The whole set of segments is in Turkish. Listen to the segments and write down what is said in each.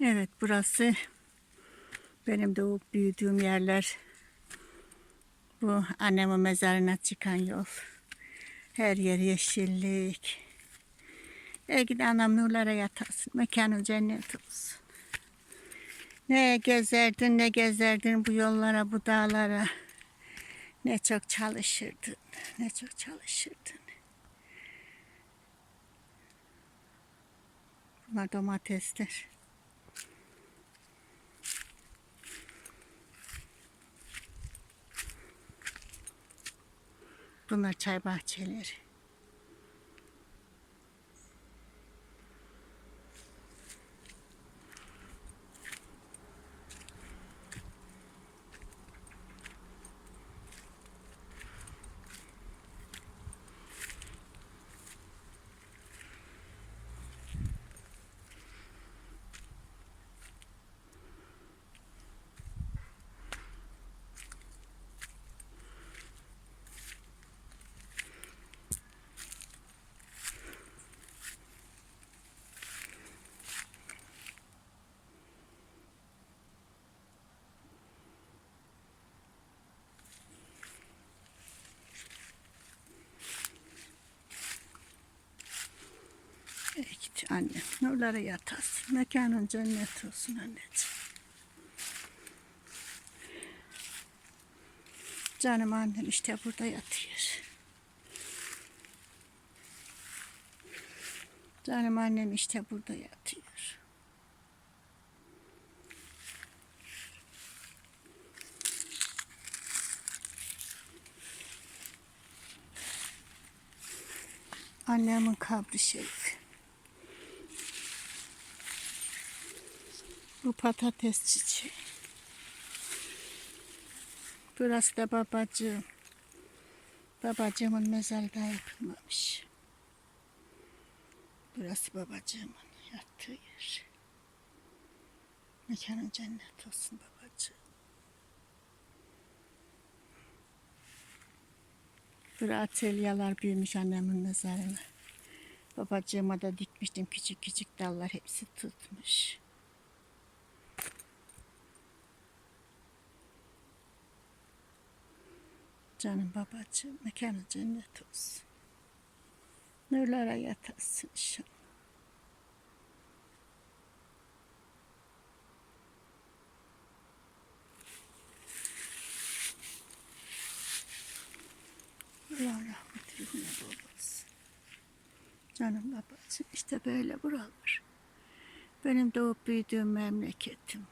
Evet burası benim doğup büyüdüğüm yerler. Bu annemin mezarına çıkan yol. Her yer yeşillik. Belki de anam nurlara yatasın. Mekanı cennet olsun. Ne gezerdin ne gezerdin bu yollara bu dağlara. Ne çok çalışırdın. Ne çok çalışırdın. Bunlar domatesler. Bunlar çay bahçeleri. Annem. Nurlara yatasın. Mekanın cennet olsun anneciğim. Canım annem işte burada yatıyor. Canım annem işte burada yatıyor. Annemin kabri şerif. Bu patates çiçeği. Burası da babacığım. Babacığımın mezarı daha yapılmamış. Burası babacığımın yattığı yer. Mekanın cennet olsun babacığım. Burada atelyalar büyümüş annemin mezarına. Babacığıma da dikmiştim küçük küçük dallar hepsi tutmuş. Canım babacığım mekanı cennet olsun. Nurlara yatasın inşallah. Allah rahmet ruhuna olsun. Canım babacığım işte böyle buralar. Benim doğup büyüdüğüm memleketim.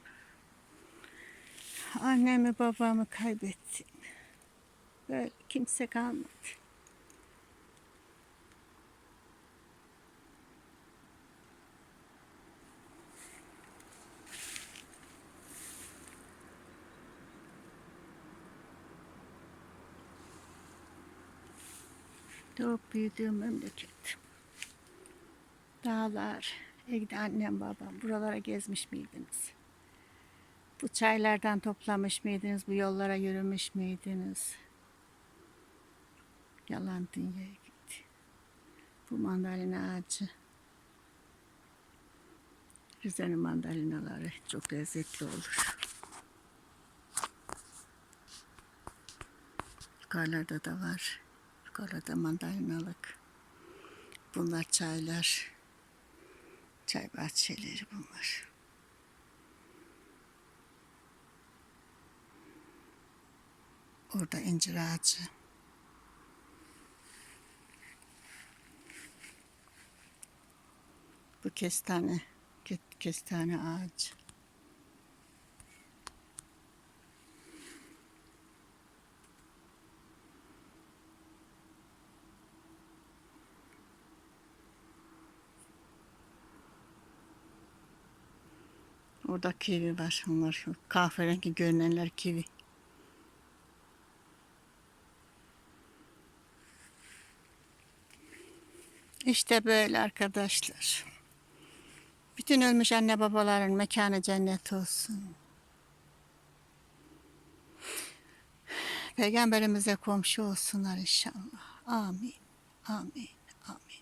Annemi babamı kaybettim. Böyle kimse kalmadı. Doğup büyüdüğüm memleket. Dağlar, Ege'de annem babam buralara gezmiş miydiniz? Bu çaylardan toplamış mıydınız? Bu yollara yürümüş müydünüz? Yalan dünyaya gitti. Bu mandalina ağacı. Rize'nin mandalinaları çok lezzetli olur. Yukarılarda da var. Yukarıda mandalinalık. Bunlar çaylar. Çay bahçeleri bunlar. Orada incir ağacı. Kestane, ke- kestane ağacı. Orada kivi var. Onlar şu kahverengi görünenler kivi. İşte böyle arkadaşlar. Bütün ölmüş anne babaların mekanı cennet olsun. Peygamberimize komşu olsunlar inşallah. Amin. Amin. Amin.